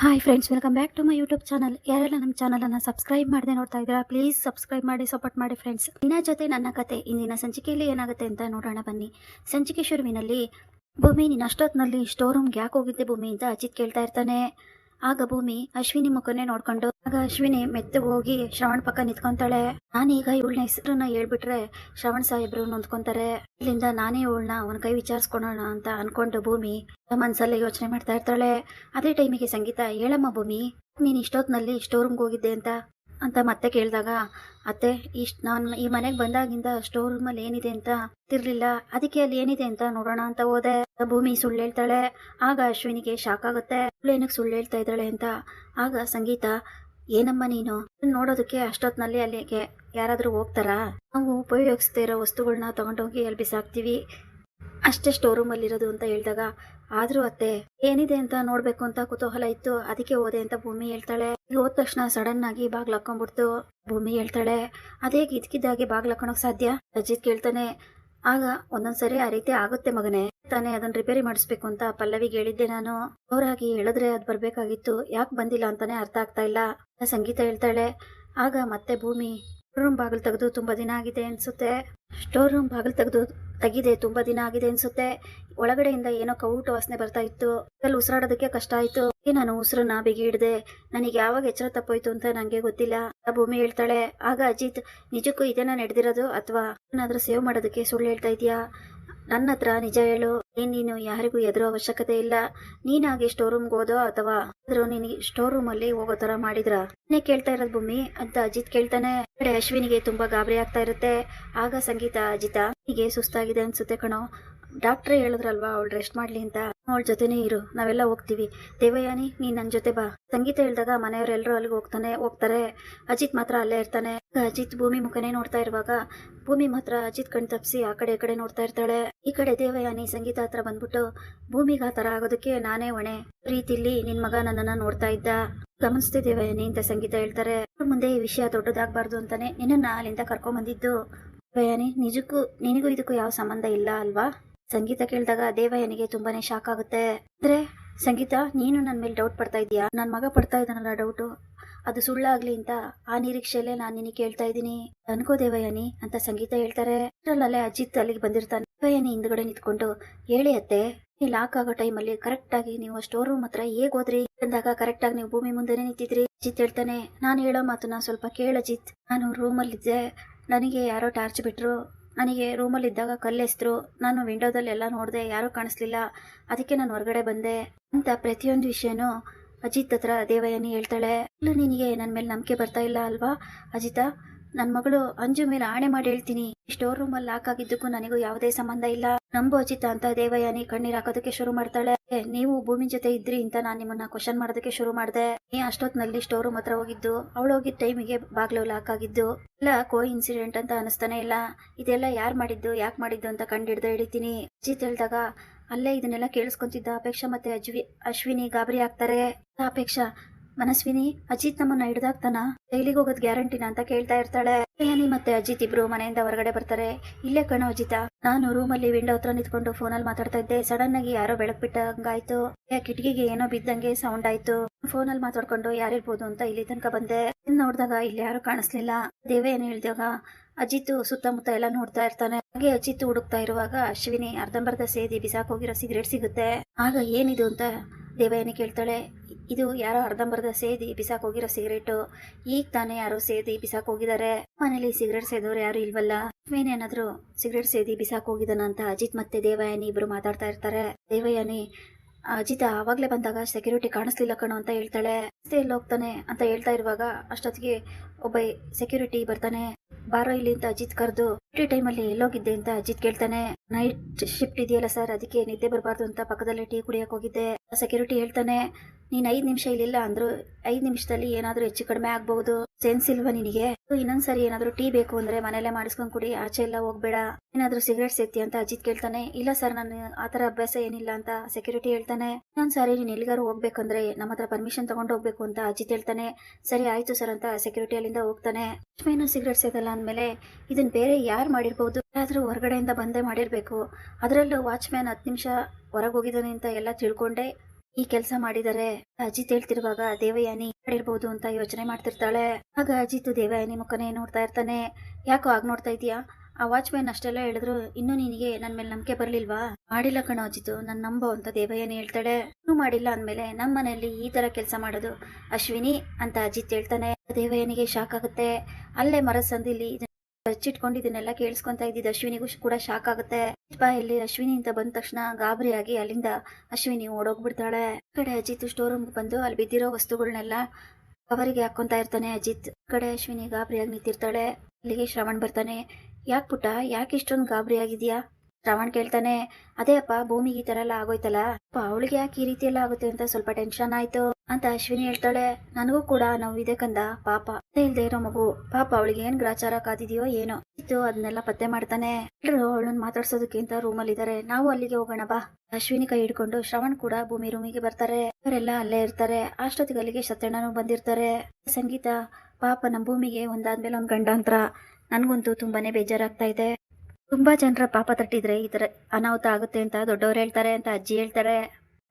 Hi friends welcome back to my YouTube channel ಯಾರೆಲ್ಲ ನಮ್ಮ ಚಾನಲನ್ನು ಸಬ್ಸ್ಕ್ರೈಬ್ ಮಾಡದೆ ನೋಡ್ತಾ ಇದ್ದೀರಾ ಪ್ಲೀಸ್ ಸಬ್ಸ್ಕ್ರೈಬ್ ಮಾಡಿ ಸಪೋರ್ಟ್ ಮಾಡಿ ಫ್ರೆಂಡ್ಸ್ ನಿನ್ನ ಜೊತೆ ನನ್ನ ಕತೆ, ಇಂದಿನ ಸಂಚಿಕೆಯಲ್ಲಿ ಏನಾಗುತ್ತೆ ಅಂತ ನೋಡೋಣ ಬನ್ನಿ. ಸಂಚಿಕೆ ಶುರುವಿನಲ್ಲಿ ಭೂಮಿ ನೀನು ಅಷ್ಟೊತ್ತಿನಲ್ಲಿ ಸ್ಟೋರ್ ರೂಮ್ಗೆ ಯಾಕೆ ಹೋಗಿದ್ದೆ ಭೂಮಿ ಅಂತ ಅಜಿತ್ ಕೇಳ್ತಾ ಇರ್ತಾನೆ. ಆಗ ಭೂಮಿ ಅಶ್ವಿನಿ ಮುಖನೇ ನೋಡ್ಕೊಂಡು, ಆಗ ಅಶ್ವಿನಿ ಮೆತ್ತಗೆ ಹೋಗಿ ಶ್ರವಣ್ ಪಕ್ಕ ನಿಂತ್ಕೊಂತಾಳೆ. ನಾನೀಗ ಇವಳನ್ನ ಹೆಸರನ್ನ ಹೇಳ್ಬಿಟ್ರೆ ಶ್ರವಣ್ ಸಾಹೇಬ್ರು ನೊಂದ್ಕೊಂತಾರೆ. ಇಲ್ಲಿಂದ ನಾನೇ ಇವಳನ್ನ ಅವನ ಕೈ ವಿಚಾರಿಸ್ಕೊಳೋಣ ಅಂತ ಅನ್ಕೊಂಡು ಭೂಮಿ ಮನ್ಸಲ್ಲೇ ಯೋಚನೆ ಮಾಡ್ತಾ ಇರ್ತಾಳೆ. ಅದೇ ಟೈಮಿಗೆ ಸಂಗೀತ, ಹೇಳಮ್ಮ ಭೂಮಿ, ನೀನ್ ಇಷ್ಟೊತ್ನಲ್ಲಿ ಸ್ಟೋರ್ ರೂಮ್ಗೆ ಹೋಗಿದ್ದೆ ಅಂತ ಅಂತ ಮತ್ತೆ ಕೇಳಿದಾಗ, ಅತ್ತೆ, ಇಷ್ಟು ನಾನು ಈ ಮನೆಗೆ ಬಂದಾಗಿಂದ ಸ್ಟೋರ್ ರೂಮಲ್ಲಿ ಏನಿದೆ ಅಂತ ತಿರ್ಲಿಲ್ಲ ಅದಕ್ಕೆ ಅಲ್ಲಿ ಏನಿದೆ ಅಂತ ನೋಡೋಣ ಅಂತ ಹೋದೆ. ಭೂಮಿ ಸುಳ್ಳು ಹೇಳ್ತಾಳೆ. ಆಗ ಅಶ್ವಿನಿಗೆ ಶಾಕ್ ಆಗುತ್ತೆ. ಏನಕ್ಕೆ ಸುಳ್ಳು ಹೇಳ್ತಾ ಇದ್ದಾಳೆ ಅಂತ. ಆಗ ಸಂಗೀತ, ಏನಮ್ಮ ನೀನು? ನೋಡೋದಕ್ಕೆ ಅಷ್ಟೊತ್ತಿನಲ್ಲಿ ಅಲ್ಲಿಗೆ ಯಾರಾದರೂ ಹೋಗ್ತಾರಾ? ನಾವು ಉಪಯೋಗಿಸ್ತಾ ಇರೋ ವಸ್ತುಗಳನ್ನ ತಗೊಂಡೋಗಿ ಅಲ್ಲಿ ಬಿಸಾಕ್ತೀವಿ. ಅಷ್ಟೇ ಸ್ಟೋರ್ ರೂಮಲ್ಲಿರೋದು ಅಂತ ಹೇಳಿದಾಗ, ಆದ್ರೂ ಅತ್ತೆ, ಏನಿದೆ ಅಂತ ನೋಡ್ಬೇಕು ಅಂತ ಕುತೂಹಲ ಇತ್ತು. ಅದಕ್ಕೆ ಹೋದೆ ಅಂತ ಭೂಮಿ ಹೇಳ್ತಾಳೆ. ಹೋದ ತಕ್ಷಣ ಸಡನ್ ಆಗಿ ಬಾಗ್ಲು ಹಾಕೊಂಡ್ಬಿಡ್ತು ಭೂಮಿ ಹೇಳ್ತಾಳೆ, ಅದೇ ಇದ್ಕಿದ್ದಾಗೆ ಬಾಗ್ಲು ಹಾಕೊಳಕ್ ಸಾಧ್ಯ? ರಜಿತ್ ಕೇಳ್ತಾನೆ, ಆಗ ಒಂದೊಂದ್ಸರಿ ಆ ರೀತಿ ಆಗುತ್ತೆ ಮಗನೇ. ತಾನೇ ಅದನ್ನ ರಿಪೇರಿ ಮಾಡಿಸ್ಬೇಕು ಅಂತ ಪಲ್ಲವಿಗೆ ಹೇಳಿದ್ದೆ ನಾನು. ಅವರಾಗಿ ಹೇಳಿದ್ರೆ ಅದ್ ಬರ್ಬೇಕಾಗಿತ್ತು. ಯಾಕೆ ಬಂದಿಲ್ಲ ಅಂತಾನೆ ಅರ್ಥ ಆಗ್ತಾ ಇಲ್ಲ. ಸಂಗೀತ ಹೇಳ್ತಾಳೆ, ಆಗ ಮತ್ತೆ ಭೂಮಿ ರೂಮ್ ಬಾಗಿಲು ತೆಗೆದು ತುಂಬಾ ದಿನ ಆಗಿದೆ ಅನ್ಸುತ್ತೆ. ಸ್ಟೋರ್ ರೂಮ್ ಬಾಗಿಲು ತೆಗೆದು ತೆಗಿದೆ ತುಂಬಾ ದಿನ ಆಗಿದೆ ಅನ್ಸುತ್ತೆ. ಒಳಗಡೆಯಿಂದ ಏನೋ ಕೌಟು ವಾಸನೆ ಬರ್ತಾ ಇತ್ತು. ಅಲ್ಲಿ ಉಸಿರಾಡೋದಕ್ಕೆ ಕಷ್ಟ ಆಯ್ತು. ನಾನು ಉಸಿರನ್ನ ಬಿಗಿ ಹಿಡ್ದೆ. ನನಗೆ ಯಾವಾಗ ಎಚ್ಚರ ತಪ್ಪೋಯ್ತು ಅಂತ ನಂಗೆ ಗೊತ್ತಿಲ್ಲ. ಭೂಮಿ ಹೇಳ್ತಾಳೆ, ಆಗ ಅಜಿತ್, ನಿಜಕ್ಕೂ ಇದೇನ ನಡೆದಿರೋದು ಅಥವಾ ಏನಾದ್ರೂ ಸೇವ್ ಮಾಡೋದಕ್ಕೆ ಸುಳ್ಳು ಹೇಳ್ತಾ ಇದೀಯಾ? ನನ್ನ ಹತ್ರ ನಿಜ ಹೇಳು, ಏನ್ ನೀನು ಯಾರಿಗೂ ಎದುರೋ ಅವಶ್ಯಕತೆ ಇಲ್ಲ. ನೀನಾಗಿ ಸ್ಟೋರ್ ರೂಮ್ಗೆ ಹೋದೋ ಅಥವಾ ನಿನಗೆ ಸ್ಟೋರ್ ರೂಮ್ ಅಲ್ಲಿ ಹೋಗೋ ತರ ಮಾಡಿದ್ರ? ನೀನೇ ಕೇಳ್ತಾ ಇರೋದು ಭೂಮಿ ಅಂತ ಅಜಿತ್ ಕೇಳ್ತಾನೆ. ಅಶ್ವಿನಿಗೆ ತುಂಬಾ ಗಾಬರಿ ಆಗ್ತಾ ಇರುತ್ತೆ. ಆಗ ಸಂಗೀತ, ಅಜಿತ ಹೀಗೆ ಸುಸ್ತಾಗಿದೆ ಅನ್ಸುತ್ತೆ ಕಣೋ. ಡಾಕ್ಟ್ರೇ ಹೇಳಿದ್ರಲ್ವಾ, ಅವಳು ರೆಸ್ಟ್ ಮಾಡ್ಲಿ ಅಂತ? ಅವಳ ಜೊತೆನೇ ಇರು, ನಾವೆಲ್ಲ ಹೋಗ್ತೀವಿ. ದೇವಯಾನಿ ನೀ ನನ್ನ ಜೊತೆ ಬಾ. ಸಂಗೀತ ಹೇಳಿದಾಗ ಮನೆಯವರೆಲ್ಲರೂ ಅಲ್ಲಿಗೆ ಹೋಗ್ತಾನೆ, ಹೋಗ್ತಾರೆ. ಅಜಿತ್ ಮಾತ್ರ ಅಲ್ಲೇ ಇರ್ತಾನೆ. ಅಜಿತ್ ಭೂಮಿ ಮುಖನೇ ನೋಡ್ತಾ ಇರುವಾಗ, ಭೂಮಿ ಮಾತ್ರ ಅಜಿತ್ ಕಣ್ ತಪ್ಸಿ ಆ ಕಡೆ ಈ ಕಡೆ ನೋಡ್ತಾ ಇರ್ತಾಳೆ. ಈ ಕಡೆ ದೇವಯಾನಿ ಸಂಗೀತ ಹತ್ರ ಬಂದ್ಬಿಟ್ಟು, ಭೂಮಿಗೆ ಆ ತರ ಆಗೋದಕ್ಕೆ ನಾನೇ ಹೊಣೆ. ಪ್ರೀತಿಲಿ ನಿನ್ ಮಗ ನನ್ನನ್ನ ನೋಡ್ತಾ ಇದ್ದ. ಗಮನಿಸ್ತೆ ದೇವಯಾನಿ ಅಂತ ಸಂಗೀತ ಹೇಳ್ತಾರೆ. ಮುಂದೆ ಈ ವಿಷಯ ದೊಡ್ಡದಾಗಬಾರ್ದು ಅಂತಾನೆ ನಿನ್ನನ್ನ ಅಲ್ಲಿಂದ ಕರ್ಕೊಂಡ್ ಬಂದಿದ್ದು ದೇವಯಾನಿ, ನಿಜಕ್ಕೂ ನಿನಗೂ ಇದಕ್ಕೂ ಯಾವ ಸಂಬಂಧ ಇಲ್ಲ ಅಲ್ವಾ? ಸಂಗೀತ ಕೇಳಿದಾಗ ದೇವಯ್ಯನಿಗೆ ತುಂಬಾನೇ ಶಾಕ್ ಆಗುತ್ತೆ. ಅಂದ್ರೆ, ಸಂಗೀತ, ನೀನು ನನ್ನ ಮೇಲೆ ಡೌಟ್ ಪಡ್ತಾ ಇದೀಯಾ ನನ್ನ ಮಗ ಪಡ್ತಾ ಇದ್ದಾನಲ್ಲ ಡೌಟು ಅದು ಸುಳ್ಳಾಗ್ಲಿ ಅಂತ ಆ ನಿರೀಕ್ಷೆಯಲ್ಲೇ ನಾನು ನಿನಗೆ ಕೇಳ್ತಾ ಇದ್ದೀನಿ. ಅನ್ಕೋ ದೇವಯಾನಿ ಅಂತ ಸಂಗೀತ ಹೇಳ್ತಾರೆ. ಅಷ್ಟರಲ್ಲೇ ಅಜಿತ್ ಅಲ್ಲಿಗೆ ಬಂದಿರ್ತಾನೆ. ದೇವಯಾನಿ ಹಿಂದ್ಗಡೆ ನಿಂತ್ಕೊಂಡು, ಹೇಳಿ ಅತ್ತೆ ಈ ಲಾಕ್ ಆಗೋ ಟೈಮಲ್ಲಿ ಕರೆಕ್ಟ್ ಆಗಿ ನೀವು ಸ್ಟೋರ್ ರೂಮ್ ಹತ್ರ ಹೇಗ್ ಹೋದ್ರಿ? ಅಂದಾಗ ಕರೆಕ್ಟ್ ಆಗಿ ನೀವು ಭೂಮಿ ಮುಂದೆನೆ ನಿಂತಿದ್ರಿ. ಅಜಿತ್ ಹೇಳ್ತಾನೆ, ನಾನು ಹೇಳೋ ಮಾತು ನಾನು ಸ್ವಲ್ಪ ಕೇಳ ಅಜಿತ್. ನಾನು ರೂಮಲ್ಲಿದ್ದೆ ನನಗೆ ಯಾರೋ ಟಾರ್ಚ್ ಬಿಟ್ರು. ನನಗೆ ರೂಮಲ್ಲಿ ಇದ್ದಾಗ ಕಲ್ಲೆಸ್ತರು ನಾನು ವಿಂಡೋದಲ್ಲಿ ಎಲ್ಲ ನೋಡಿದೆ, ಯಾರೂ ಕಾಣಿಸ್ಲಿಲ್ಲ. ಅದಕ್ಕೆ ನಾನು ಹೊರಗಡೆ ಬಂದೆ. ಅಂತ ಪ್ರತಿಯೊಂದು ವಿಷಯನೂ ಅಜಿತ್ ಹತ್ರ ದೇವಯ್ಯನಿ ಹೇಳ್ತಾಳೆ. ಇಲ್ಲ, ನಿನಗೆ ನನ್ನ ಮೇಲೆ ನಂಬಿಕೆ ಬರ್ತಾ ಇಲ್ಲ ಅಲ್ವಾ? ಅಜಿತ ನನ್ನ ಮಗಳು ಅಂಜು ಮೇಲೆ ಆಣೆ ಮಾಡಿ ಹೇಳ್ತೀನಿ. ಸ್ಟೋರ್ ರೂಮ್ ಅಲ್ಲಿ ಲಾಕ್ ಆಗಿದ್ದಕ್ಕೂ ನನಗೂ ಯಾವುದೇ ಸಂಬಂಧ ಇಲ್ಲ. ನಂಬು ಅಜಿತ ಅಂತ ದೇವಯಾನಿ ಕಣ್ಣೀರ್ ಹಾಕೋದಕ್ಕೆ ಶುರು ಮಾಡ್ತಾಳೆ. "ಏ, ನೀವು ಭೂಮಿ ಜೊತೆ ಇದ್ರಿ ಅಂತ ನಾನು ನಿಮ್ಮನ್ನ ಕ್ವಶನ್ ಮಾಡೋದಕ್ಕೆ ಶುರು ಮಾಡಿದೆ. ನೀ ಅಷ್ಟೊತ್ತಿನಲ್ಲಿ ಸ್ಟೋರ್ ರೂಮ್ ಹತ್ರ ಹೋಗಿದ್ದು. ಅವಳು ಹೋಗಿದ್ದ ಟೈಮಿಗೆ ಬಾಗ್ಲು ಲಾಕ್ ಆಗಿದ್ದು. ಇಲ್ಲ ಕೋ ಇನ್ಸಿಡೆಂಟ್ ಅಂತ ಅನಿಸ್ತಾನೆ ಇಲ್ಲ. ಇದೆಲ್ಲ ಯಾರು ಮಾಡಿದ್ದು ಯಾಕೆ ಮಾಡಿದ್ದು ಅಂತ ಕಂಡಿಡ್ದು ಹಿಡಿತೀನಿ ಅಜಿತ್ ಹೇಳ್ದಾಗ ಅಲ್ಲೇ ಇದನ್ನೆಲ್ಲ ಕೇಳಿಸ್ಕೊಂತಿದ್ದ ಅಪೇಕ್ಷಾ ಮತ್ತೆ ಅಜ್ವಿ ಅಶ್ವಿನಿ ಗಾಬರಿ ಆಗ್ತಾರೆ. ಅಪೇಕ್ಷಾ ಮನಸ್ವಿನಿ, ಅಜಿತ್ ನಮ್ಮನ್ನ ಹಿಡ್ದಾಗ್ತಾನ ಜೈಲಿಗೆ ಹೋಗೋದ್ ಗ್ಯಾರಂಟಿನ ಅಂತ ಕೇಳ್ತಾ ಇರ್ತಾಳೆ. ಯಾನಿ ಮತ್ತೆ ಅಜಿತ್ ಇಬ್ರು ಮನೆಯಿಂದ ಹೊರಗಡೆ ಬರ್ತಾರೆ. ಇಲ್ಲೇ ಕಣೋ ಅಜಿತ, ನಾನು ರೂಮಲ್ಲಿ ವಿಂಡೋ ಹತ್ರ ನಿಂತ್ಕೊಂಡು ಅಲ್ಲಿ ಮಾತಾಡ್ತಾ ಇದ್ದೆ. ಸಡನ್ ಆಗಿ ಯಾರೋ ಬೆಳಕ್ ಬಿಟ್ಟಂಗಾಯ್ತು ಕಿಟಕಿಗೆ ಏನೋ ಬಿದ್ದಂಗೆ ಸೌಂಡ್ ಆಯ್ತು. ಫೋನ್ ಅಲ್ಲಿ ಮಾತಾಡ್ಕೊಂಡು ಯಾರಿರ್ಬೋದು ಅಂತ ಇಲ್ಲಿ ತನಕ ಬಂದೆ. ನೋಡಿದಾಗ ಇಲ್ಲಿ ಯಾರು ಕಾಣಿಸ್ಲಿಲ್ಲ. ದೇವೇ ಏನು ಹೇಳ್ದಾಗ ಅಜಿತ್ ಸುತ್ತಮುತ್ತ ಎಲ್ಲ ನೋಡ್ತಾ ಇರ್ತಾನೆ. ಹಾಗೆ ಅಜಿತ್ ಹುಡುಕ್ತಾ ಇರುವಾಗ ಅಶ್ವಿನಿ ಅರ್ಧಂಬರ್ಧ ಸೇದಿ ಬಿಸಾಕ್ ಹೋಗಿರೋ ಸಿಗರೇಟ್ ಸಿಗುತ್ತೆ. ಆಗ ಏನಿದು ಅಂತ ದೇವಯಾನಿ ಕೇಳ್ತಾಳೆ? ಇದು ಯಾರೋ ಅರ್ಧಂಬರ್ಧ ಸೇದಿ ಬಿಸಾಕ್ ಹೋಗಿರೋ ಸಿಗರೇಟು. ಈಗ ತಾನೇ ಯಾರೋ ಸೇದಿ ಬಿಸಾಕ್ ಹೋಗಿದ್ದಾರೆ ಮನೇಲಿ ಸಿಗರೇಟ್ ಸೇದೋರು ಯಾರು ಇಲ್ವಲ್ಲ? ಏನಾದ್ರು ಸಿಗರೇಟ್ ಸೇದಿ ಬಿಸಾಕ್ ಹೋಗಿದಾನ ಅಂತ ಅಜಿತ್ ಮತ್ತೆ ದೇವಯಾನಿ ಇಬ್ರು ಮಾತಾಡ್ತಾ ಇರ್ತಾರೆ. ದೇವಯಾನಿ, ಅಜಿತ, ಆವಾಗ್ಲೇ ಬಂದಾಗ ಸೆಕ್ಯೂರಿಟಿ ಕಾಣಿಸ್ಲಿಲ್ಲ ಕಣೋ ಅಂತ ಹೇಳ್ತಾಳೆ. ರಸ್ತೆಯಲ್ಲಿ ಹೋಗ್ತಾನೆ ಅಂತ ಹೇಳ್ತಾ ಇರುವಾಗ ಅಷ್ಟೊತ್ತಿಗೆ ಒಬ್ಬ ಸೆಕ್ಯೂರಿಟಿ ಬರ್ತಾನೆ. ಬಾರೋ ಇಲ್ಲಿ ಅಂತ ಅಜಿತ್ ಕರೆದು ಡ್ಯೂಟಿ ಟೈಮಲ್ಲಿ ಎಲ್ಲೋಗಿದ್ದೆ ಅಂತ ಅಜಿತ್ ಕೇಳ್ತಾನೆ. ನೈಟ್ ಶಿಫ್ಟ್ ಇದೆಯಲ್ಲ ಸರ್ ಅದಕ್ಕೆ ನಿದ್ದೆ ಬರಬಾರ್ದು ಅಂತ ಪಕ್ಕದಲ್ಲೇ ಟೀ ಕುಡಿಯಕ್ಕೆ ಹೋಗಿದ್ದೆ. ಸೆಕ್ಯೂರಿಟಿ ಹೇಳ್ತಾನೆ, ನೀನ್ ಐದ್ ನಿಮಿಷ ಇಲ್ಲಿಲ್ಲ ಅಂದ್ರು, ಐದ್ ನಿಮಿಷದಲ್ಲಿ ಏನಾದ್ರೂ ಹೆಚ್ಚು ಕಡಿಮೆ ಆಗ್ಬಹುದು. ಸೆನ್ಸ್ ಇಲ್ವಾ ನಿನಗೆ? ಇನ್ನೊಂದ್ಸರಿ ಏನಾದ್ರೂ ಟೀ ಬೇಕು ಅಂದ್ರೆ ಮನೇಲೆ ಮಾಡಿಸ್ಕೊಂಡ್ ಕುಡಿ, ಆಚೆ ಎಲ್ಲ ಹೋಗ್ಬೇಡ. ಏನಾದ್ರೂ ಸಿಗರೇಟ್ ಸೇತಿ ಅಂತ ಅಜಿತ್ ಕೇಳ್ತಾನೆ, ಇಲ್ಲ ಸರ್ ನಾನು ಆತರ ಅಭ್ಯಾಸ ಏನಿಲ್ಲ ಅಂತ ಸೆಕ್ಯೂರಿಟಿ ಹೇಳ್ತಾನೆ. ಇನ್ನೊಂದ್ಸಾರಿ ನೀನ್ ಎಲ್ಲಿಗಾರು ಹೋಗ್ಬೇಕಂದ್ರೆ ನಮ್ಮ ಹತ್ರ ಪರ್ಮಿಷನ್ ತಗೊಂಡು ಹೋಗ್ಬೇಕು ಅಂತ ಅಜಿತ್ ಹೇಳ್ತಾನೆ. ಸರಿ, ಆಯ್ತು ಸರ್ ಅಂತ ಸೆಕ್ಯೂರಿಟಿ ಅಲ್ಲಿಂದ ಹೋಗ್ತಾನೆ. ಸಿಗರೇಟ್ ಸೇದಲ್ಲ ಅಂದಮೇಲೆ ಇದನ್ನು ಬೇರೆ ಯಾರು ಮಾಡಿರ್ಬೋದು? ಯಾರಾದರೂ ಹೊರಗಡೆಯಿಂದ ಬಂದೇ ಮಾಡಿರಬೇಕು. ಅದರಲ್ಲೂ ವಾಚ್ಮ್ಯಾನ್ ಹತ್ತು ನಿಮಿಷ ಹೊರಗೆ ಹೋಗಿದ್ದಾನೆ ಅಂತ ಎಲ್ಲ ತಿಳ್ಕೊಂಡೆ. ಈ ಕೆಲಸ ಮಾಡಿದರೆ. ಅಜಿತ್ ಹೇಳ್ತಿರುವಾಗ, ದೇವಯಾನಿ ಮಾಡಿರ್ಬೋದು ಅಂತ ಯೋಚನೆ ಮಾಡ್ತಿರ್ತಾಳೆ. ಆಗ ಅಜಿತ್ ದೇವಯಾನಿ ಮುಖನೇ ನೋಡ್ತಾ ಇರ್ತಾನೆ. ಯಾಕೋ ಆಗ ನೋಡ್ತಾ ಇದೀಯಾ ಆ ವಾಚ್ಮ್ಯಾನ್ ಅಷ್ಟೆಲ್ಲ ಹೇಳಿದ್ರು, ಇನ್ನು ನಿನಗೆ ನನ್ನ ಮೇಲೆ ನಂಬಿಕೆ ಬರ್ಲಿಲ್ವಾ? ಮಾಡಿಲ್ಲ ಕಣೋ ಅಜಿತು ನನ್ನ ನಂಬೋ ಅಂತ ದೇವಯ್ಯನ ಹೇಳ್ತಾಳೆ. ನೀವು ಮಾಡಿಲ್ಲ ಅಂದ್ಮೇಲೆ ನಮ್ಮ ಮನೆಯಲ್ಲಿ ಈ ತರ ಕೆಲಸ ಮಾಡೋದು? ಅಶ್ವಿನಿ, ಅಂತ ಅಜಿತ್ ಹೇಳ್ತಾನೆ, ದೇವಯ್ಯನಿಗೆ ಶಾಕ್ ಆಗುತ್ತೆ. ಅಲ್ಲೇ ಮರಸಂದಿಲಿ ಬಚ್ಚಿಟ್ಕೊಂಡು ಇದನ್ನೆಲ್ಲ ಕೇಳಿಸ್ಕೊಂತ ಇದ್ದಿದ್ದು ಅಶ್ವಿನಿಗೂ ಕೂಡ ಶಾಕ್ ಆಗುತ್ತೆ. ಇಲ್ಲಿ, ಅಶ್ವಿನಿ ಅಂತ ಬಂದ ತಕ್ಷಣ ಗಾಬರಿಯಾಗಿ ಅಲ್ಲಿಂದ ಅಶ್ವಿನಿ ಓಡೋಗ್ಬಿಡ್ತಾಳೆ. ಕಡೆ ಅಜಿತ್ ಸ್ಟೋರ್ ರೂಮ್ ಬಂದು ಅಲ್ಲಿ ಬಿದ್ದಿರೋ ವಸ್ತುಗಳನ್ನೆಲ್ಲ ಕವರಿಗೆ ಹಾಕೊಂತ ಇರ್ತಾನೆ ಅಜಿತ್. ಕಡೆ ಅಶ್ವಿನಿ ಗಾಬರಿಯಾಗಿ ನಿಂತಿರ್ತಾಳೆ. ಅಲ್ಲಿಗೆ ಶ್ರವಣ್ ಬರ್ತಾನೆ. ಯಾಕೆ ಪುಟ್ಟ? ಯಾಕೆ ಇಷ್ಟೊಂದು ಗಾಬರಿ ಆಗಿದ್ಯಾ? ಶ್ರವಣ್ ಕೇಳ್ತಾನೆ, ಅದೇ ಅಪ್ಪ, ಭೂಮಿಗೆ ಈ ತರ ಎಲ್ಲ ಆಗೋಯ್ತಲ್ಲ? ಅಪ್ಪ, ಅವಳಿಗೆ ಯಾಕೆ ಈ ರೀತಿ ಎಲ್ಲ ಆಗುತ್ತೆ ಅಂತ ಸ್ವಲ್ಪ ಟೆನ್ಷನ್ ಆಯ್ತು ಅಂತ ಅಶ್ವಿನಿ ಹೇಳ್ತಾಳೆ. ನನಗೂ ಕೂಡ ನೋವಿದೆ ಕಂದ, ಪಾಪ. ಇಲ್ದೆ ಇರೋ ಮಗು. ಪಾಪ, ಅವಳಿಗೆ ಏನ್ ಗ್ರಾಚಾರ ಕಾದಿದೆಯೋ ಏನೋ. ಇತ್ತು ಅದನ್ನೆಲ್ಲ ಪತ್ತೆ ಮಾಡ್ತಾನೆ. ಎಲ್ರು ಅವಳನ್ನ ಮಾತಾಡ್ಸೋದಕ್ಕೆ ಅಂತ ರೂಮಲ್ಲಿ ಇದಾರೆ ನಾವು ಅಲ್ಲಿಗೆ ಹೋಗೋಣ ಬಾ. ಅಶ್ವಿನಿ ಕೈ ಹಿಡ್ಕೊಂಡು, ಶ್ರವಣ್ ಕೂಡ ಭೂಮಿ ರೂಮಿಗೆ ಬರ್ತಾರೆ. ಅವರೆಲ್ಲ ಅಲ್ಲೇ ಇರ್ತಾರೆ. ಅಷ್ಟೊತ್ತಿಗೆ ಅಲ್ಲಿಗೆ ಸತ್ಯಣ್ಣನೂ ಬಂದಿರ್ತಾರೆ. ಸಂಗೀತ, ಪಾಪ ನಮ್ಮ ಭೂಮಿಗೆ ಒಂದಾದ್ಮೇಲೆ ಒಂದ್ ಗಂಡಾಂತರ. ನನ್ಗಂತೂ ತುಂಬಾನೇ ಬೇಜಾರಾಗ್ತಾ ಇದೆ. ತುಂಬಾ ಜನರ ಪಾಪ ತಟ್ಟಿದ್ರೆ ಈ ತರ ಅನಾಹುತ ಆಗುತ್ತೆ ಅಂತ ದೊಡ್ಡವ್ರು ಹೇಳ್ತಾರೆ ಅಂತ ಅಜ್ಜಿ ಹೇಳ್ತಾರೆ.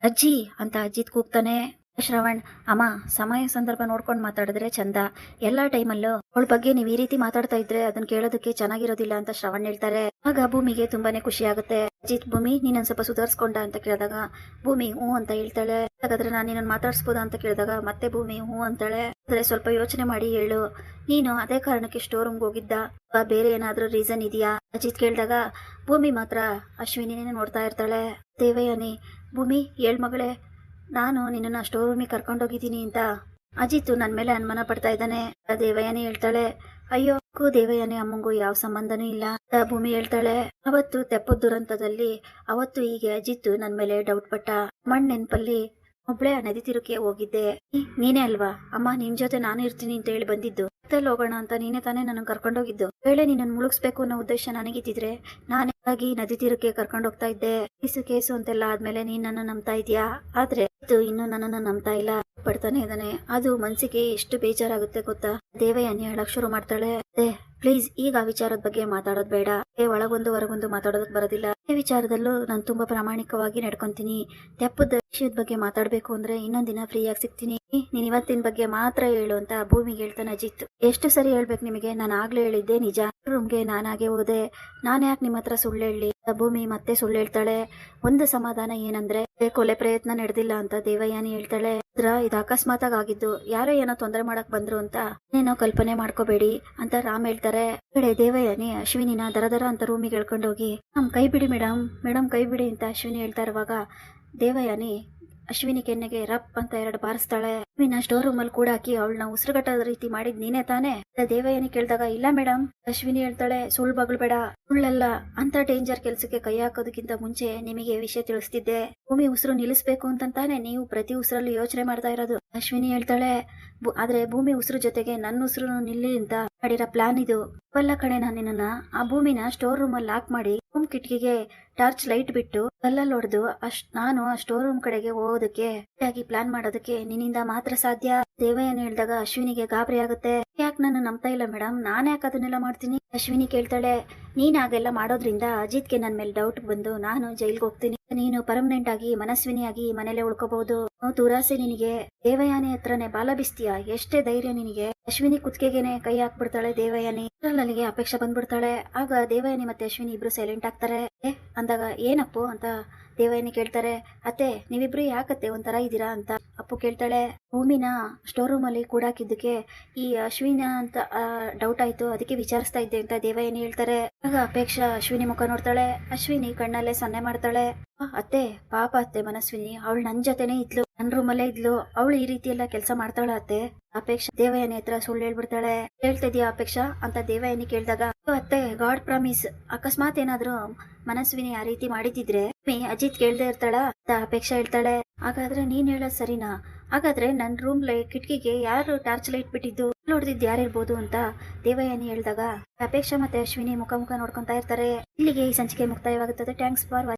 ಅಜ್ಜಿ ಅಂತ ಅಜ್ಜಿತ್ ಕೂಗ್ತಾನೆ. ಶ್ರವಣ್, ಅಮ್ಮ, ಸಮಯ ಸಂದರ್ಭ ನೋಡ್ಕೊಂಡು ಮಾತಾಡಿದ್ರೆ ಚಂದ. ಎಲ್ಲಾ ಟೈಮಲ್ಲೂ ಅವಳ ಬಗ್ಗೆ ನೀವು ಈ ರೀತಿ ಮಾತಾಡ್ತಾ ಇದ್ರೆ ಅದನ್ನ ಕೇಳೋದಕ್ಕೆ ಚೆನ್ನಾಗಿರೋದಿಲ್ಲ ಅಂತ ಶ್ರವಣ್ ಹೇಳ್ತಾರೆ. ಆಗ ಭೂಮಿಗೆ ತುಂಬಾನೇ ಖುಷಿ ಆಗುತ್ತೆ. ಅಜಿತ್, ಭೂಮಿ ನೀನ್ ಸ್ವಲ್ಪ ಸುಧಾರಿಸ್ಕೊಂಡ ಅಂತ ಕೇಳಿದಾಗ ಭೂಮಿ ಹ್ಞೂ ಅಂತ ಹೇಳ್ತಾಳೆ. ಹಾಗಾದ್ರೆ ನಾನು ನಿನ್ನ ಮಾತಾಡಿಸ್ಬೋದಾ ಅಂತ ಕೇಳಿದಾಗ ಮತ್ತೆ ಭೂಮಿ ಹ್ಞೂ ಅಂತಾಳೆ. ಆದ್ರೆ ಸ್ವಲ್ಪ ಯೋಚನೆ ಮಾಡಿ ಹೇಳು. ನೀನು ಅದೇ ಕಾರಣಕ್ಕೆ ಸ್ಟೋರ್ ರೂಮ್ಗೆ ಹೋಗಿದ್ದ ಬೇರೆ ಏನಾದ್ರೂ ರೀಸನ್ ಇದೆಯಾ? ಅಜಿತ್ ಕೇಳಿದಾಗ, ಭೂಮಿ ಮಾತ್ರ ಅಶ್ವಿನಿನೇ ನೋಡ್ತಾ ಇರ್ತಾಳೆ. ದೇವಯ್ಯನಿ ಭೂಮಿ, ಏಳ್ ಮಗಳೇ ನಾನು ನಿನ್ನನ್ನು ಸ್ಟೋರ್ ರೂಮಿಗೆ ಕರ್ಕೊಂಡೋಗಿದ್ದೀನಿ ಅಂತ. ಅಜಿತ್ ನನ್ನ ಮೇಲೆ ಅನುಮಾನ ಪಡ್ತಾ ಇದ್ದಾನೆ. ದೇವಯಾನಿ ಹೇಳ್ತಾಳೆ, ಅಯ್ಯೋ ಅಕ್ಕೂ ದೇವಯಾನಿ ಅಮ್ಮಂಗೂ ಯಾವ ಸಂಬಂಧನೂ ಇಲ್ಲ ಭೂಮಿ ಹೇಳ್ತಾಳೆ. ಅವತ್ತು ತೆಪ್ಪ ದುರಂತದಲ್ಲಿ ಅವತ್ತು ಹೀಗೆ ಅಜಿತ್ ನನ್ನ ಮೇಲೆ ಡೌಟ್ ಪಟ್ಟ. ಮಣ್ ನೆನ್ಪಲ್ಲಿ ಒಬ್ಳೆ ನದಿ ತೀರಕ್ಕೆ ಹೋಗಿದ್ದೆ. ನೀನೇ ಅಲ್ವಾ? ಅಮ್ಮ, ನಿನ್ ಜೊತೆ ನಾನು ಇರ್ತೀನಿ ಅಂತ ಹೇಳಿ ಬಂದಿದ್ದು. ಮತ್ತಲ್ಲಿ ಹೋಗೋಣ ಅಂತ ನೀನೇ ತಾನೇ ನನ್ನ ಕರ್ಕೊಂಡೋಗಿದ್ದು ವೇಳೆ ನಿನ್ನನ್ನು ಮುಳುಗಿಸ್ಬೇಕು ಅನ್ನೋ ಉದ್ದೇಶ ನನಗಿದ್ದಿದ್ರೆ ನಾನೇ ಆಗಿ ನದಿ ತೀರಕ್ಕೆ ಕರ್ಕೊಂಡು ಹೋಗ್ತಾ ಇದ್ದೆ. ಕೇಸು ಕೇಸು ಅಂತೆಲ್ಲ ಆದ್ಮೇಲೆ ನೀನ್ ನನ್ನ ನಂಬ್ತಾ ಇದೀಯಾ? ಆದ್ರೆ ಇದು ಇನ್ನು ನನ್ನನ್ನು ನಂಬ್ತಾ ಇಲ್ಲ. ಪಡ್ತಾನೆ ಇದ್ದಾನೆ. ಅದು ಮನ್ಸಿಗೆ ಎಷ್ಟು ಬೇಜಾರಾಗುತ್ತೆ ಗೊತ್ತಾ? ದೇವಯಾನಿ ಹೇಳಕ್ ಶುರು ಮಾಡ್ತಾಳೆ. ಅದೇ ಪ್ಲೀಸ್ ಈಗ ಆ ವಿಚಾರದ ಬಗ್ಗೆ ಮಾತಾಡೋದ್ ಬೇಡ. ಏ, ಒಳಗೊಂದು, ಹೊರಗೊಂದು ಮಾತಾಡೋದಕ್ ಬರೋದಿಲ್ಲ. ಈ ವಿಚಾರದಲ್ಲೂ ನಾನು ತುಂಬಾ ಪ್ರಾಮಾಣಿಕವಾಗಿ ನಡ್ಕೊಂತೀನಿ. ತೆಪ್ಪದ ವಿಷಯದ ಬಗ್ಗೆ ಮಾತಾಡ್ಬೇಕು ಅಂದ್ರೆ ಇನ್ನೊಂದ್ ದಿನ ಫ್ರೀ ಆಗಿ ಸಿಗ್ತೀನಿ. ನೀನ್ ಇವತ್ತಿನ ಬಗ್ಗೆ ಮಾತ್ರ ಹೇಳು ಅಂತ ಭೂಮಿಗೆ ಹೇಳ್ತಾನೆ ಅಜಿತ್. ಎಷ್ಟು ಸರಿ ಹೇಳ್ಬೇಕು ನಿಮಗೆ? ನಾನು ಆಗ್ಲೇ ಹೇಳಿದ್ದೆ ನಿಜ. ರೂಮ್ಗೆ ನಾನಾಗೆ ಹೋದೆ. ನಾನು ಯಾಕೆ ನಿಮ್ಮ ಹತ್ರ ಸುಳ್ಳು ಹೇಳಿ? ಭೂಮಿ ಮತ್ತೆ ಸುಳ್ಳು ಹೇಳ್ತಾಳೆ. ಒಂದು ಸಮಾಧಾನ ಏನಂದ್ರೆ ಕೊಲೆ ಪ್ರಯತ್ನ ನಡೆದಿಲ್ಲ ಅಂತ ದೇವಯಾನಿ ಹೇಳ್ತಾಳೆ. ಇದು ಅಕಸ್ಮಾತ್ ಆಗಿದ್ದು. ಯಾರೋ ಏನೋ ತೊಂದರೆ ಮಾಡಕ್ ಬಂದ್ರು ಅಂತ ಏನೋ ಕಲ್ಪನೆ ಮಾಡ್ಕೋಬೇಡಿ. ಅಂತ ರಾಮ್ ಹೇಳ್ತಾರೆ ಕಡೆ ದೇವಯಾನಿ ಅಶ್ವಿನಿನ ದರ ದರ ಅಂತ ರೂಮಿಗೆ ಹೇಳ್ಕೊಂಡೋಗಿ ನಮ್ ಕೈ ಬಿಡಿ ಮೇಡಮ್ ಮೇಡಮ್ ಕೈ ಬಿಡಿ ಅಂತ ಅಶ್ವಿನಿ ಹೇಳ್ತಾ ಇರುವಾಗ, ದೇವಯಾನಿ, ಅಶ್ವಿನಿ ಕೆನ್ನೆಗೆ ರಪ್ ಅಂತ ಎರಡು ಬಾರಿಸ್ತಾಳೆ ಅಶ್ವಿನ ಸ್ಟೋರ್ ರೂಮ್ ಅಲ್ಲಿ ಕೂಡ ಹಾಕಿ ಅವಳನ್ನ ಉಸಿರುಗಟ್ಟದ ರೀತಿ ಮಾಡಿದ್ ನೀನೆ ತಾನೆ? ದೇವಯ್ಯನಿ ಕೇಳಿದಾಗ, ಇಲ್ಲ ಮೇಡಮ್. ಅಶ್ವಿನಿ ಹೇಳ್ತಾಳೆ, ಸುಳ್ಳು ಬೇಡ ಸುಳ್ಳಲ್ಲ. ಅಂತ ಡೇಂಜರ್ ಕೆಲ್ಸಕ್ಕೆ ಕೈ ಹಾಕೋದಕ್ಕಿಂತ ಮುಂಚೆ ನಿಮಗೆ ವಿಷಯ ತಿಳಿಸ್ತಿದ್ದೆ. ಭೂಮಿ ಉಸಿರು ನಿಲ್ಲಿಸ್ಬೇಕು ಅಂತಂತಾನೆ ನೀವು ಪ್ರತಿ ಉಸಿರಲ್ಲೂ ಯೋಚನೆ ಮಾಡ್ತಾ ಇರೋದು. ಅಶ್ವಿನಿ ಹೇಳ್ತಾಳೆ ಆದ್ರೆ ಭೂಮಿ ಉಸಿರು ಜೊತೆಗೆ ನನ್ನ ಉಸಿರು ನಿಲ್ಲಿ ಅಂತ ಮಾಡಿರೋ ಪ್ಲಾನ್ ಇದು. ಅಲ್ಲ ಕಣೆ, ನಾನು ನಿನ್ನ ಆ ಭೂಮಿನ ಸ್ಟೋರ್ ರೂಮ್ ಅಲ್ಲಿ ಲಾಕ್ ಮಾಡಿ ರೂಮ್ ಕಿಟಕಿಗೆ ಟಾರ್ಚ್ ಲೈಟ್ ಬಿಟ್ಟು ಕಲ್ಲಲ್ಲಿ ಹೊಡೆದು ಅಷ್ಟ್ ನಾನು ಆ ಸ್ಟೋರ್ ರೂಮ್ ಕಡೆಗೆ ಹೋಗೋದಕ್ಕೆ ಪ್ಲಾನ್ ಮಾಡೋದಕ್ಕೆ ನಿನ್ನಿಂದ ಮಾತ್ರ ಸಾಧ್ಯ. ದೇವಯ್ಯನ ಹೇಳಿದಾಗ ಅಶ್ವಿನಿಗೆ ಗಾಬರಿ ಆಗುತ್ತೆ. ಯಾಕೆ ನನ್ನ ನಂಬ್ತಾ ಇಲ್ಲ ಮೇಡಮ್? ನಾನು ಯಾಕೆ ಅದನ್ನೆಲ್ಲ ಮಾಡ್ತೀನಿ? ಅಶ್ವಿನಿ ಕೇಳ್ತಾಳೆ, ನೀನು ಹಾಗೆಲ್ಲ ಮಾಡೋದ್ರಿಂದ ಅಜಿತ್ಗೆ ನನ್ನ ಮೇಲೆ ಡೌಟ್ ಬಂದು ನಾನು ಜೈಲ್ಗೆ ಹೋಗ್ತೀನಿ. ನೀನು ಪರ್ಮನೆಂಟ್ ಆಗಿ, ಮನಸ್ವಿನಿಯಾಗಿ ಮನೇಲೆ ಉಳ್ಕೋಬಹುದು ದುರಾಸೆ ನಿನಗೆ. ದೇವಯಾನಿ ಹತ್ರನೇ ಬಾಲ ಬಿಸ್ತೀಯ? ಎಷ್ಟೇ ಧೈರ್ಯ ನಿನಗೆ. ಅಶ್ವಿನಿ ಕುತ್ತಿಗೆಗೆನೆ ಕೈ ಹಾಕ್ಬಿಡ್ತಾಳೆ ದೇವಯಾನಿ. ಇದ್ರಲ್ಲಿ ನನಗೆ ಅಪೇಕ್ಷೆ ಬಂದ್ಬಿಡ್ತಾಳೆ. ಆಗ ದೇವಯಾನಿ ಮತ್ತೆ ಅಶ್ವಿನಿ ಇಬ್ರು ಸೈಲೆಂಟ್ ಆಗ್ತಾರೆ. ಅಂದಾಗ ಏನಪ್ಪು ಅಂತ ದೇವಯಾನಿ ಕೇಳ್ತಾರೆ, ಅತ್ತೆ, ನೀವಿಬ್ರು ಯಾಕತ್ತೆ ಒಂಥರ ಇದ್ದೀರಾ? ಅಂತ ಅಪ್ಪು ಕೇಳ್ತಾಳೆ ಭೂಮಿನ ಸ್ಟೋರ್ ರೂಮ್ ಅಲ್ಲಿ ಕೂಡಾಕಿದ್ದಕ್ಕೆ ಈ ಅಶ್ವಿನ ಅಂತ ಡೌಟ್ ಆಯ್ತು, ಅದಕ್ಕೆ ವಿಚಾರಿಸ್ತಾ ಇದ್ದೆ ಅಂತ ದೇವಯ್ಯನ ಹೇಳ್ತಾರೆ. ಆಗ ಅಪೇಕ್ಷಾ ಅಶ್ವಿನಿ ಮುಖ ನೋಡ್ತಾಳೆ, ಅಶ್ವಿನಿ ಕಣ್ಣಲ್ಲೇ ಸನ್ನೆ ಮಾಡ್ತಾಳೆ. ಅತ್ತೆ, ಪಾಪ ಅತ್ತೆ ಮನಸ್ವಿನಿ, ಅವಳು ನನ್ ಜೊತೆನೆ ಇದ್ಲು, ನನ್ ರೂಮಲ್ಲೇ ಇದ್ಲು. ಅವಳು ಈ ರೀತಿ ಎಲ್ಲ ಕೆಲಸ ಮಾಡ್ತಾಳ ಅತ್ತೆ? ಅಪೇಕ್ಷಾ, ದೇವಯಾನಿ ಹತ್ರ ಸುಳ್ಳು ಹೇಳ್ಬಿಡ್ತಾಳೆ. ಹೇಳ್ತಿದ್ಯಾ ಅಪೇಕ್ಷಾ? ಅಂತ ದೇವಯಾನಿ ಕೇಳಿದಾಗ ಅತ್ತೆ ಗಾಡ್ ಪ್ರಾಮಿಸ್ ಅಕಸ್ಮಾತ್ ಏನಾದ್ರು ಮನಸ್ವಿನಿ ಆ ರೀತಿ ಮಾಡಿದಿದ್ರೆ ಅಜಿತ್ ಕೇಳ್ದೆ ಇರ್ತಾಳ? ಅಂತ ಅಪೇಕ್ಷಾ ಹೇಳ್ತಾಳೆ. ಹಾಗಾದ್ರೆ ನೀನ್ ಹೇಳೋದ್ ಸರಿನಾ? ಹಾಗಾದ್ರೆ ನನ್ ರೂಮ್ ಕಿಟಕಿಗೆ ಯಾರು ಟಾರ್ಚ್ ಲೈಟ್ ಬಿಟ್ಟಿದ್ದು? ನೋಡ್ದಿದ್ ಯಾರಿರ್ಬೋದು ಅಂತ ದೇವಯಾನಿ ಹೇಳಿದಾಗ, ಅಪೇಕ್ಷಾ ಮತ್ತೆ ಅಶ್ವಿನಿ ಮುಖ ಮುಖ ನೋಡ್ಕೊಂತ ಇರ್ತಾರೆ. ಇಲ್ಲಿಗೆ ಈ ಸಂಚಿಕೆ ಮುಕ್ತಾಯವಾಗುತ್ತದೆ. Thanks for